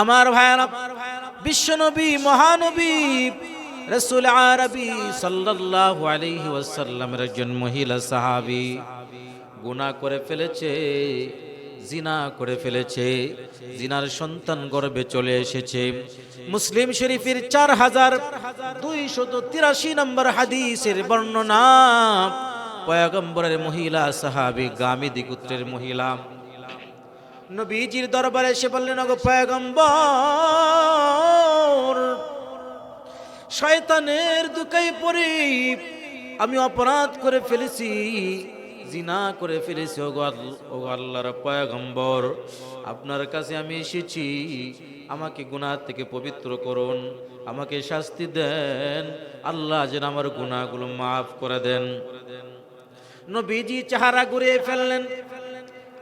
আমার ভাইয়ারা বিশ্বনবী, মহানবী রসুল আরবি সাল্লাল্লাহু আলাইহি ওয়াসাল্লামের একজন মহিলা সাহাবী গুনাহ করে ফেলেছে, জিনা করে ফেলেছে, জিনার সন্তান গর্বে চলে এসেছে। মুসলিম শরীফের চার হাজার দুইশত তিরাশি নম্বর হাদিসের বর্ণনা, পয়গম্বরের মহিলা, সাহাবি গামিদি গোত্রের মহিলা। নবীজির দরবারে এসে বললেন, ওগো পয়গম্বর, শয়তানের দুকাই পড়ে আমি অপরাধ করে ফেলেছি, জিনা করে ফেলেছি ওগো আল্লাহর পয়গম্বর। আপনার কাছে আমি এসেছি, আমাকে গুনাহ থেকে পবিত্র করুন, আমাকে শাস্তি দেন, আল্লাহ যেন আমার গুনাহগুলো মাফ করে দেন। নবীজি চেহারা ঘুরিয়ে ফেললেন।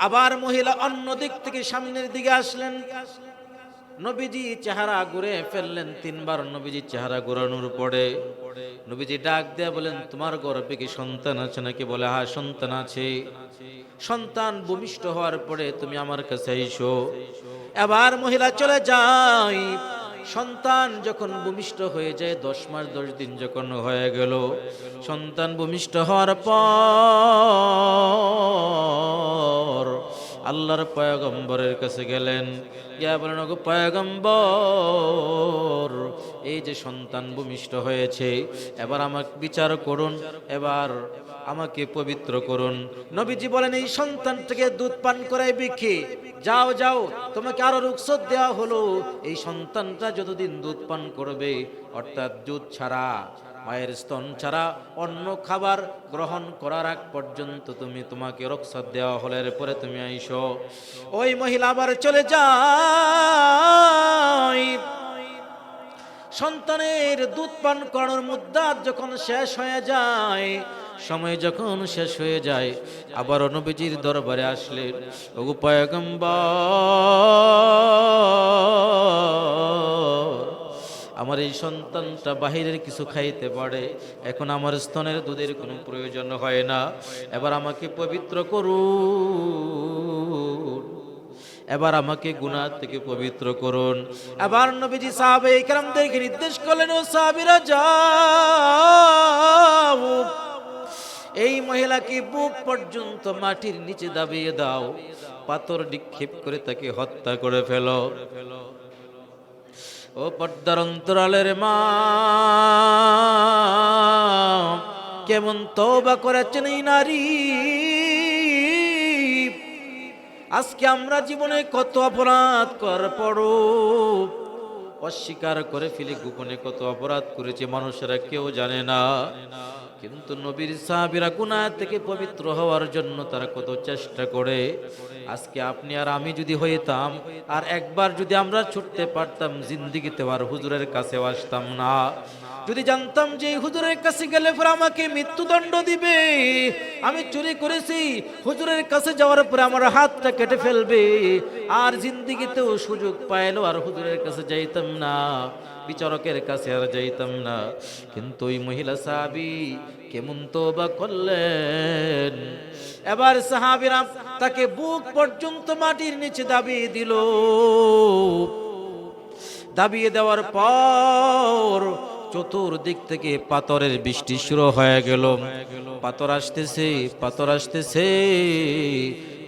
আবার মহিলা অন্য দিক থেকে সামনের দিকে আসলেন। নবীজি চেহারা ঘুরে ফেললেন তিনবার, নবীজি চেহারা ঘুরানোর পরে নবীজি ডাক দেয়া বলেন, তোমার গর্ভে কি সন্তান আছে নাকি? বলে হ্যাঁ সন্তান আছে। সন্তান ভূমিষ্ঠ হওয়ার পরে তুমি আমার কাছে এসো। এবার মহিলা চলে যাই সন্তান যখন ভূমিষ্ঠ হয়ে যায়, দশ মাস, দশ দিন যখন হয়ে গেল, সন্তান ভূমিষ্ঠ হওয়ার পর আল্লাহর পয়গম্বরের কাছে গেলেন। ইয়া বলেন, ওগো পয়গম্বর, এই যে সন্তান ভূমিষ্ঠ হয়েছে, এবার আমাকে বিচার করুন, এবার আমাকে পবিত্র করুন। নবীজি বলেন, এই সন্তানটাকে দুধ পান করাই বিখে যাও যাও, তোমাকে আরও রুকসত দেওয়া হলো। এই সন্তানটা যতদিন দুধ পান করবে, অর্থাৎ দুধ ছাড়া মায়ের স্তন ছাড়া অন্য খাবার গ্রহণ করার আগ পর্যন্ত তুমি তোমাকে রক্ষা দেওয়া হলে পরে তুমি আইসো। ওই মহিলা আবার চলে যায়। সন্তানের দুধ পান করানোর মুদ্রাত যখন শেষ হয়ে যায়, সময় যখন শেষ হয়ে যায় আবার নবীজির দরবারে আসলেন। ওগো পয়গম্বর! আমার এই সন্তানটা বাহিরের কিছু খাইতে পারে। এখন আমার স্তনের দুধের কোনো প্রয়োজন হয় না। এবার আমাকে পবিত্র করুন। এবার আমাকে গুনাহ থেকে পবিত্র করুন। এবার নবীজি সাহাবে ইকরামদেরকে নির্দেশ করলেন, ও সাহাবীরা, যাও। এই মহিলাকে বুক পর্যন্ত মাটির নিচে দাবিয়ে দাও। পাথর নিক্ষেপ করে তাকে হত্যা করে ফেলো। ও পর্দার অন্তরালের মা, কেমন তওবা করেছেন এই নারী? আজকে আমরা জীবনে কত অপরাধ কর পড়ো, অস্বীকার করে ফেলে গোপনে কত অপরাধ করেছে, মানুষেরা কেউ জানে না। কিন্তু নবীর সাহাবিরা গুনাহ থেকে পবিত্র হওয়ার জন্য তারা কত চেষ্টা করে। আজকে আপনি আর আমি যদি হইতাম, আর একবার যদি আমরা ছুটতে পারতাম, জিন্দিগিতে আর হুজুরের কাছে আসতাম না। যদি জানতাম যে হুজুরের কাছে গেলে পর আমাকে মৃত্যুদণ্ড দিবে আমি চুরি করেছি। হুজুরের কাছে যাওয়ার পরে আমার হাতটা কেটে ফেলবে। আর জিন্দিগিতেও সুযোগ পাইলো আর হুজুরের কাছে যাইতাম না। বিচারকের কাছে আর যাইতাম না। কিন্তু ওই মহিলা সাহাবি কেমন তো বা করলেন? এবার সাহাবিরা তাকে বুক পর্যন্ত মাটির নিচে দাবিয়ে দিল। দাবিয়ে দেওয়ার পর চতুর্দিক থেকে পাথরের বৃষ্টি শুরু হয়ে গেল। পাথর আসতেছে পাথর আসতেছে।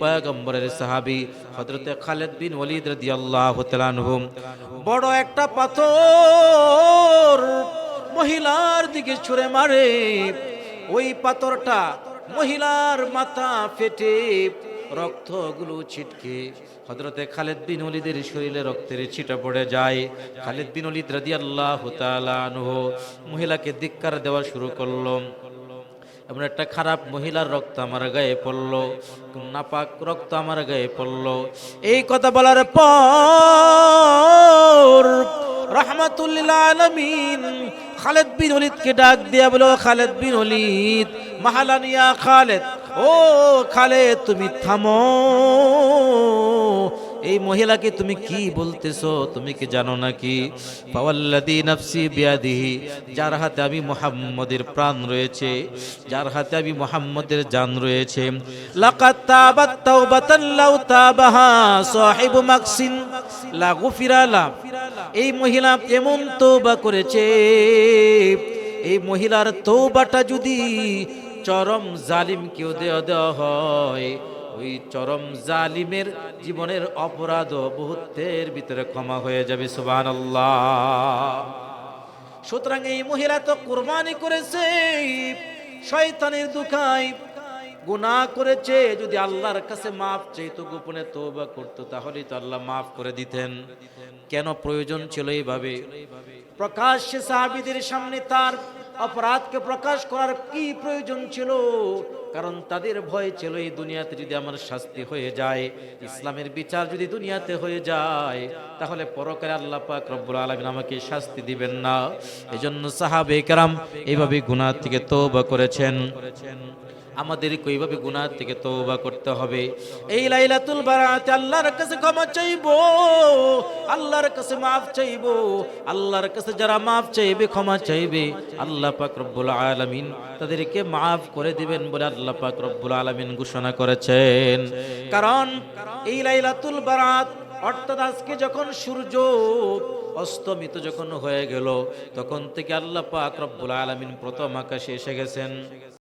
পয়গম্বরের সাহাবি হযরতে খালেদ বিন ওয়ালিদ রাদিয়াল্লাহু তাআলা আনহু, বড় একটা পাথর মহিলার দিকে ছুঁড়ে মারে। ওই পাথরটা মহিলার মাথা ফেটে রক্তগুলো ছিটকে হজরতে খালেদ বিন ওলিদের শরীরে রক্তের ছিটা পড়ে যায়। খালেদ বিন রাদিয়াল্লাহু তাআলা আনহু মহিলাকে ধিক্কার দেওয়া শুরু করল। এমন একটা খারাপ মহিলার রক্ত আমার গায়ে পড়ল, নাপাক রক্ত আমার গায়ে পড়ল। এই কথা বলার পর রহমাতুল্লিল আলমিন খালেদ বিন ওলিদকে ডাক দিয়া বলো খালেদ বিন ওলিদ, মাহালানিয়া খালেদ ও খালে তুমি থামো। এই মহিলাকে তুমি কি বলতেছো, তুমি কি জানো নাকি? ফাওয়াল্লাযী নাফসি বিয়াদিহি, যার হাতে আমি মুহাম্মদের প্রাণ রয়েছে, যার হাতে আমি মুহাম্মদের জান রয়েছে। লাকাত তাবাত তাওবাতান লাউ তাবাহা সাহিবু মাকসিন, লা গুফিরা লা এই মহিলা এমন তওবা করেছে? এই মহিলার তৌবাটা যদি চরম জালিম কেউ দেওয়া দেওয়া হয়। ওই চরম জালিমের জীবনের অপরাধ বহুত্বের ভিতরে ক্ষমা হয়ে যাবে সুবান সুতরাং এই মহিলা তো কোরবানি করেছে, শয়তানের দুখায় গুনাহ করেছে। যদি আল্লাহর কাছে মাফ চাইতো, গোপনে তওবা করতো, তাহলেই তো আল্লাহ মাফ করে দিতেন। কেন প্রয়োজন ছিল এইভাবে? প্রকাশ্যে সাহাবিদের সামনে তার অপরাধকে প্রকাশ করার কি প্রয়োজন ছিল কারণ তাদের ভয় ছিল এই দুনিয়াতে যদি আমার শাস্তি হয়ে যায়, ইসলামের বিচার যদি দুনিয়াতে হয়ে যায়, তাহলে পরকালে আল্লাহ পাক রব্বুল আলামিন আমাকে শাস্তি দিবেন না। এজন্য সাহাবে কেরাম এইভাবে গুনাহ থেকে তওবা করেছেন। আমাদেরকে এইভাবে গুনাহ থেকে তওবা করতে হবে। এই লাইলাতুল বারাতে আল্লাহর কাছে ক্ষমা চাইব, আল্লাহর কাছে মাফ চাইব, আল্লাহর কাছে যারা মাফ চাইবে, ক্ষমা চাইবে, আল্লাহ পাক রব্বুল আলামিন তাদেরকে মাফ করে দিবেন বলে আল্লাহ পাক রব্বুল আলামিন ঘোষণা করেছেন। কারণ এই লাইলাতুল বারাত অর্থাৎ আজকে যখন সূর্য অস্তমিত যখন হয়ে গেল, তখন থেকে আল্লাহ পাক রব্বুল আলামিন প্রথম আকাশে এসে গেছেন।